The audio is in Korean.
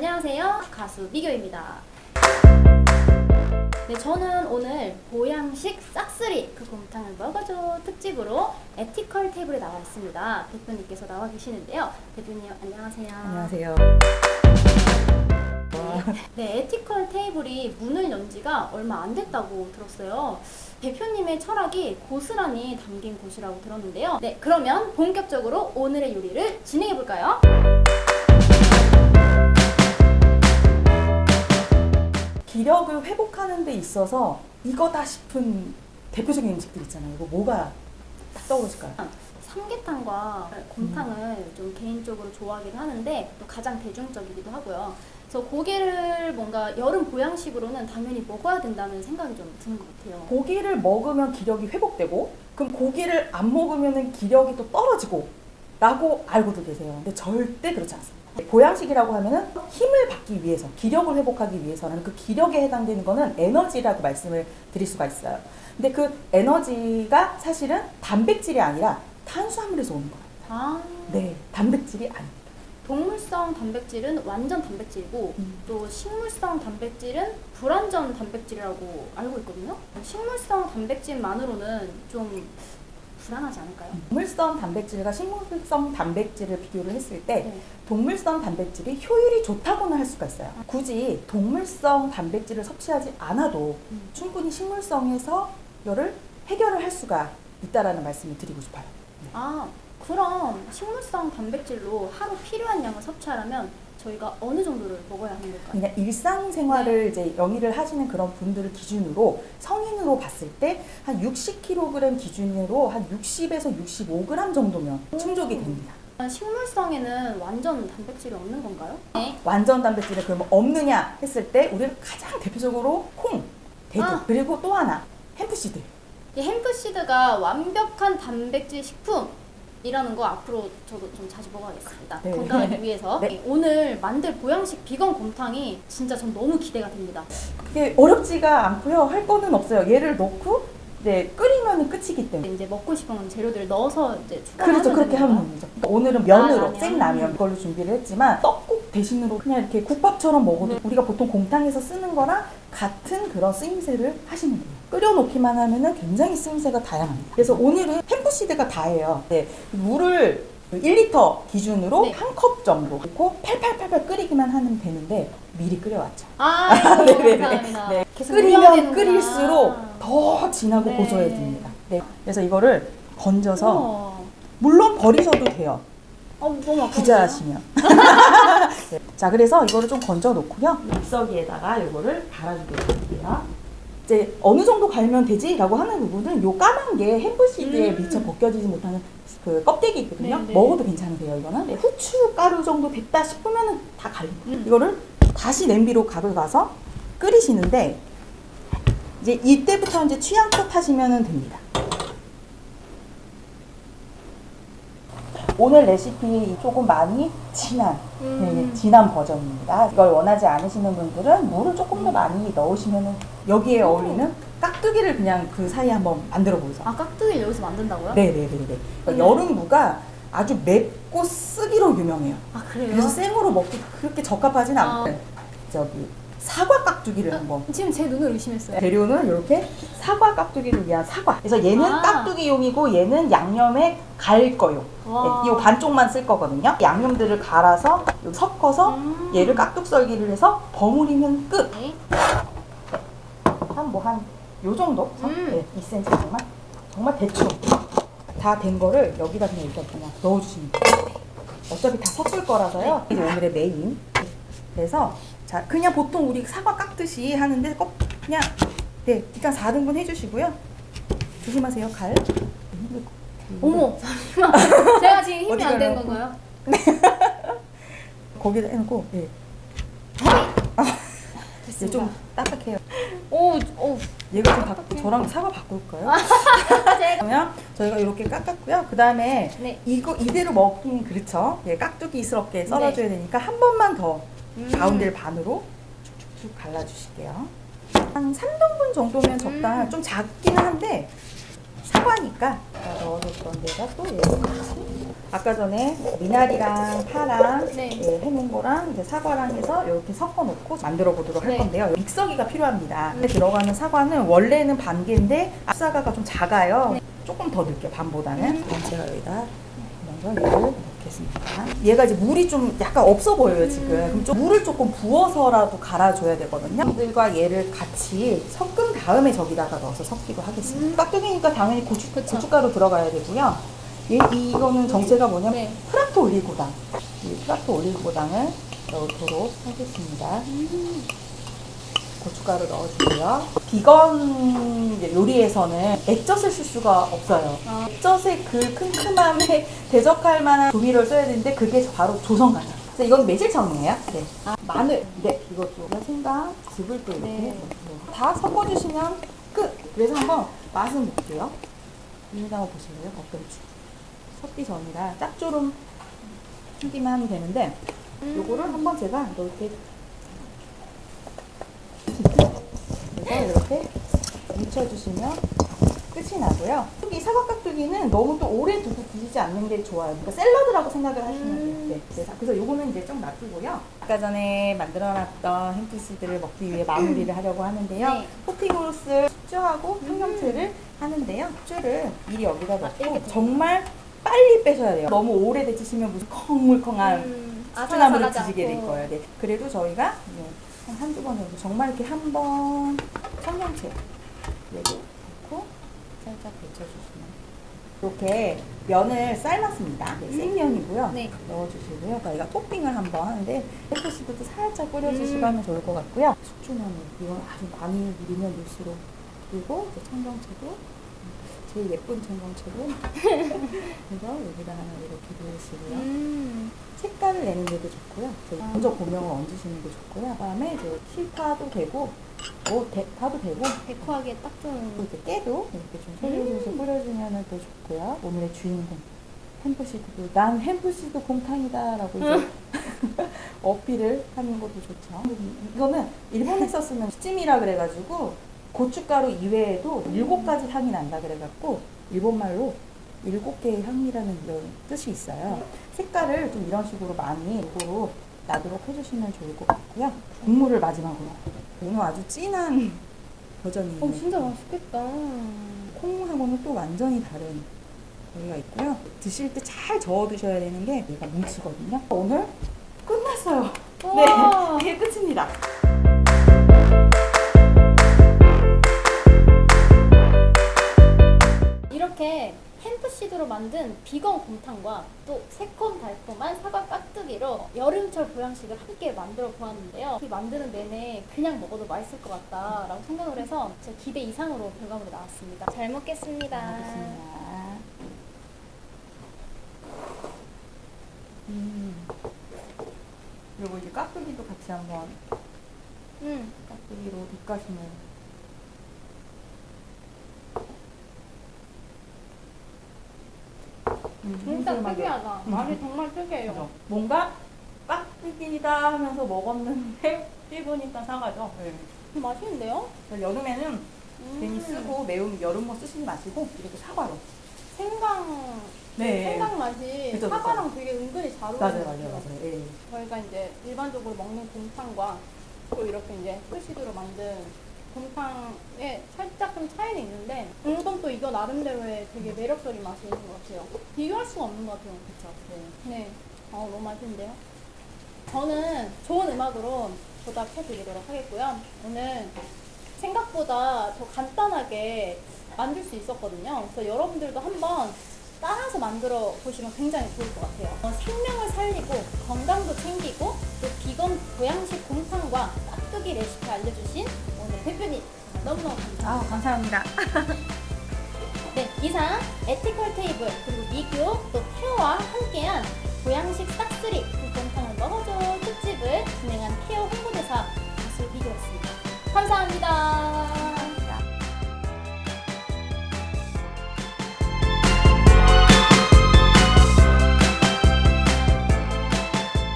안녕하세요. 가수 미교입니다. 네, 저는 오늘 보양식 싹쓸이 그 곰탕을 먹어줘 특집으로 에티컬 테이블에 나와 있습니다. 대표님께서 나와 계시는데요. 대표님 안녕하세요. 안녕하세요. 네, 에티컬 테이블이 문을 연 지가 얼마 안 됐다고 들었어요. 대표님의 철학이 고스란히 담긴 곳이라고 들었는데요. 네, 그러면 본격적으로 오늘의 요리를 진행해 볼까요? 기력을 회복하는 데 있어서 이거다 싶은 대표적인 음식들 있잖아요. 이거 뭐가 딱 떠오르실까요? 삼계탕과 곰탕을 좀 개인적으로 좋아하긴 하는데 또 가장 대중적이기도 하고요. 그래서 고기를 뭔가 여름 보양식으로는 당연히 먹어야 된다는 생각이 좀 드는 것 같아요. 고기를 먹으면 기력이 회복되고 그럼 고기를 안 먹으면 기력이 또 떨어지고 라고 알고도 계세요. 근데 절대 그렇지 않습니다. 보양식이라고 하면은 힘을 받기 위해서, 기력을 회복하기 위해서는 그 기력에 해당되는 거는 에너지라고 말씀을 드릴 수가 있어요. 근데 그 에너지가 사실은 단백질이 아니라 탄수화물에서 오는 거예요. 아, 네, 단백질이 아닙니다. 동물성 단백질은 완전 단백질이고 음. 또 식물성 단백질은 불완전 단백질이라고 알고 있거든요. 식물성 단백질만으로는 좀 불안하지 않을까요? 동물성 단백질과 식물성 단백질을 비교를 했을 때 네. 동물성 단백질이 효율이 좋다고는 할 수가 있어요. 굳이 동물성 단백질을 섭취하지 않아도 음. 충분히 식물성에서 이거를 해결을 할 수가 있다라는 말씀을 드리고 싶어요. 아, 그럼 식물성 단백질로 하루 필요한 양을 섭취하려면 저희가 어느 정도를 먹어야 하는 걸까요? 그냥 일상생활을 네. 이제 영위를 하시는 그런 분들을 기준으로 성인으로 봤을 때 한 60kg 기준으로 한 60에서 65g 정도면 충족이 됩니다. 식물성에는 완전 단백질이 없는 건가요? 네. 완전 단백질이 그러면 없느냐 했을 때 우리는 가장 대표적으로 콩, 대두 아. 그리고 또 하나 햄프시드 이 햄프시드가 완벽한 단백질 식품 이라는 거 앞으로 저도 좀 자주 먹어야겠습니다. 네. 건강을 위해서. 네. 오늘 만들 보양식 비건 곰탕이 진짜 전 너무 기대가 됩니다. 그게 어렵지가 않고요 할 거는 없어요 얘를 넣고 이제 끓이면 끝이기 때문에 이제 먹고 싶은 재료들을 넣어서 이제 추가하면 그렇죠 그렇게 하면? 됩니다 오늘은 면으로 아, 라면. 생라면 그걸로 준비를 했지만 떡국 대신으로 그냥 이렇게 국밥처럼 먹어도 네. 우리가 보통 곰탕에서 쓰는 거랑 같은 그런 쓰임새를 하시면 돼요 끓여놓기만 하면은 굉장히 쓰임새가 다양합니다 그래서 오늘은 햄프시드가 다예요 네, 물을 1리터 기준으로 네. 한 컵 정도 넣고 팔팔팔팔 끓이기만 하면 되는데 미리 끓여왔죠 아, 네네네. 감사합니다. 네. 계속 우려야 끓이면. 끓일수록 더 진하고 네. 고소해집니다. 네. 그래서 이거를 건져서 우와. 물론 버리셔도 돼요. 어, 너무 아까운데요? 부자하시면. 네. 자, 그래서 이거를 좀 건져 놓고요. 믹서기에다가 이거를 갈아주겠습니다. 이제 어느 정도 갈면 되지라고 하는 부분은 요 까만 게 햄버시드에 음. 미처 벗겨지지 못하는 그 껍데기 있거든요. 네, 네. 먹어도 괜찮으세요, 이거는. 네, 후추 가루 정도 됐다 싶으면은 다 갈립니다. 음. 이거를 다시 냄비로 가져가서 끓이시는데 이제 이때부터 이제 취향껏 하시면 됩니다. 오늘 레시피 조금 많이 진한 음. 네, 진한 버전입니다. 이걸 원하지 않으시는 분들은 물을 조금 더 많이 넣으시면 여기에 어울리는 깍두기를 그냥 그 사이에 한번 만들어 보세요. 아, 깍두기를 여기서 만든다고요? 네네네네. 음. 여름무가 아주 맵고 쓰기로 유명해요. 아, 그래요? 그래서 생으로 먹기 그렇게 적합하진 아. 않고 저기 사과 깍두기를 한번 지금 제 눈을 의심했어요. 재료는 이렇게 사과 깍두기를 위한 사과. 그래서 얘는 아. 깍두기용이고 얘는 양념에 갈 거요. 와. 네, 이 반쪽만 쓸 거거든요. 양념들을 갈아서 여기 섞어서 음. 얘를 깍둑 썰기를 해서 버무리면 끝. 네. 한 뭐 한 요 정도? 선? 음. 네, 2cm 정말 정말 대충 다 된 거를 여기다 그냥 일단 그냥 넣어주시면 돼요. 어차피 다 섞을 거라서요. 이제 오늘의 메인. 그래서 자 그냥 보통 우리 사과 깎듯이 하는데 꼭 그냥 네 일단 4등분 해주시고요. 조심하세요 갈. 어머, 잠시만. 제가 지금 힘이 어디 안 된 가라고? 건가요? 거기다 해놓고 예. 이제 됐습니다. 좀 딱딱해요. 오, 오. 얘가 좀 바꾸 저랑 사과 바꿀까요? 제가. 그러면 저희가 이렇게 깎았고요. 그 다음에 네. 이거 이대로 먹긴 그렇죠. 예, 깍두기스럽게 썰어줘야 되니까 한 번만 더 음. 가운데를 반으로 쭉쭉쭉 갈라주실게요. 한 3등분 정도면 적당. 음. 좀 작기는 한데 사과니까 아까 넣어줬던 데가 또 얘를 같이 아까 전에 미나리랑 파랑 네. 예, 해놓은 거랑 이제 사과랑 해서 이렇게 섞어놓고 만들어 보도록 할 네. 건데요. 믹서기가 필요합니다. 근데 들어가는 사과는 원래는 반 개인데 앞사과가 좀 작아요. 네. 조금 더 넣을게요. 반보다는. 음. 제가 여기다 먼저 얘를 넣겠습니다. 얘가 이제 물이 좀 약간 없어 보여요 지금. 그럼 좀 물을 조금 부어서라도 갈아줘야 되거든요. 이들과 얘를 같이 섞은 다음에 저기다가 넣어서 섞기로 하겠습니다. 음. 깍두기니까 당연히 고추, 그쵸. 고춧가루 들어가야 되고요. 얘, 이거는 정체가 뭐냐면 네. 프라토 올리고당. 이 프라토 올리고당을 넣도록 하겠습니다. 음. 고춧가루 넣어주고요. 비건 요리에서는 액젓을 쓸 수가 없어요. 아. 액젓의 그 큼큼함에 대적할 만한 조미료를 써야 되는데 그게 바로 조성가죠. 그래서 이건 매실청이에요. 네. 아, 마늘. 네, 이것도 생강, 즙을 또 이렇게 네. 다 섞어주시면 끝. 그래서 한번 맛은 볼게요. 한번 보실래요? 어떤지. 섞기 전이라 짭조름 하기만 하면 되는데 음. 요거를 한번 제가 이렇게 그래서 이렇게 묻혀주시면 끝이 나고요. 이 사과 깍두기는 너무 또 오래 두고 드시지 않는 게 좋아요. 그러니까 샐러드라고 생각을 하시면 음. 돼요. 네. 그래서, 그래서 요거는 이제 좀 놔두고요. 아까 전에 만들어놨던 햄프시드를 먹기 위해 마무리를 하려고 하는데요. 네. 토핑으로 쓸 숙주하고 청경채를 하는데요. 숙주를 미리 여기다 넣고 이렇게 정말 빨리 빼셔야 돼요. 너무 오래 데치시면 무슨 컹물컹한 음. 수나물을 아삭아삭하지 드시게 될 않고. 거예요. 네. 그래도 저희가 한 한두 번 정도 정말 이렇게 한 번 청양채 넣고 살짝 데쳐주시면 이렇게 면을 삶았습니다. 네, 생면이고요. 네. 넣어주시고요. 저희가 토핑을 한번 하는데 페퍼시드도 살짝 뿌려주시고 음. 하면 좋을 것 같고요. 숙주나물 이건 아주 많이 누리면 넣을수록 그리고 청경채도 제일 예쁜 청경채도 그래서 여기다 하나 이렇게 넣으시고요. 음. 색깔을 내는 데도 좋고요. 저희 아. 먼저 고명을 얹으시는 게 좋고요. 그다음에 이제 실파도 되고, 뭐 대 파도 되고, 데코하기에 딱또 좋은. 이렇게 깨도 이렇게 좀 음. 솔솔솔 뿌려주면 더 좋고요. 오늘의 주인공 햄프시드도 난 햄프시드 곰탕이다 라고 이제 음. 어필을 하는 것도 좋죠. 이거는 일본에서 쓰는 찜이라 그래가지고 고춧가루 이외에도 일곱 가지 향이 난다 그래갖고 일본말로 일곱 개의 향이라는 이런 뜻이 있어요. 색깔을 좀 이런 식으로 많이 이거로 나도록 해주시면 좋을 것 같고요. 국물을 마지막으로. 오늘 아주 진한 버전이에요. 어, 진짜 맛있겠다. 콩하고는 또 완전히 다른 거리가 있고요. 드실 때 잘 저어 드셔야 되는 게 얘가 뭉치거든요. 오늘 끝났어요. 네, 이게 끝입니다. 이렇게 햄프시드로 만든 비건 곰탕과 또 새콤달콤한 사과 깍두기로 여름철 보양식을 함께 만들어 보았는데요. 이 만드는 내내 그냥 먹어도 맛있을 것 같다라고 생각을 해서 제 기대 이상으로 결과물이 나왔습니다. 잘 먹겠습니다. 알겠습니다. 음. 그리고 이제 깍두기도 같이 한번 음, 깍두기로 뒷가심을 진짜 슴슴하게. 특이하다. 음. 맛이 정말 특이해요. 그죠? 뭔가 깍두기다 하면서 먹었는데 일본 있다 사가죠. 네. 맛있는데요? 그래서 여름에는 음. 괜히 쓰고 매운 여름 뭐 쓰시지 마시고 이렇게 사과로. 생강, 네. 생강 맛이 그죠. 사과랑 되게 은근히 잘 맞아요, 것 맞아요. 맞아요. 예. 저희가 이제 일반적으로 먹는 곰탕과 또 이렇게 이제 풀시드로 만든 곰탕에 살 짝좀 차이는 있는데 이건 또 이거 나름대로의 되게 매력적인 맛이 있는 것 같아요. 비교할 수가 없는 것 같아요. 그쵸. 네. 네, 어, 너무 맛있는데요. 저는 좋은 음악으로 보답해드리도록 하겠고요. 오늘 생각보다 더 간단하게 만들 수 있었거든요. 그래서 여러분들도 한번 따라서 만들어 보시면 굉장히 좋을 것 같아요. 어, 생명을 살리고 건강도 챙기고 또 비건 보양식 곰탕과 깍두기 레시피 알려주신 오늘 대표님 너무너무 감사합니다. 아, 감사합니다. 네, 이상 에티컬 테이블 그리고 미교 또 케어와 함께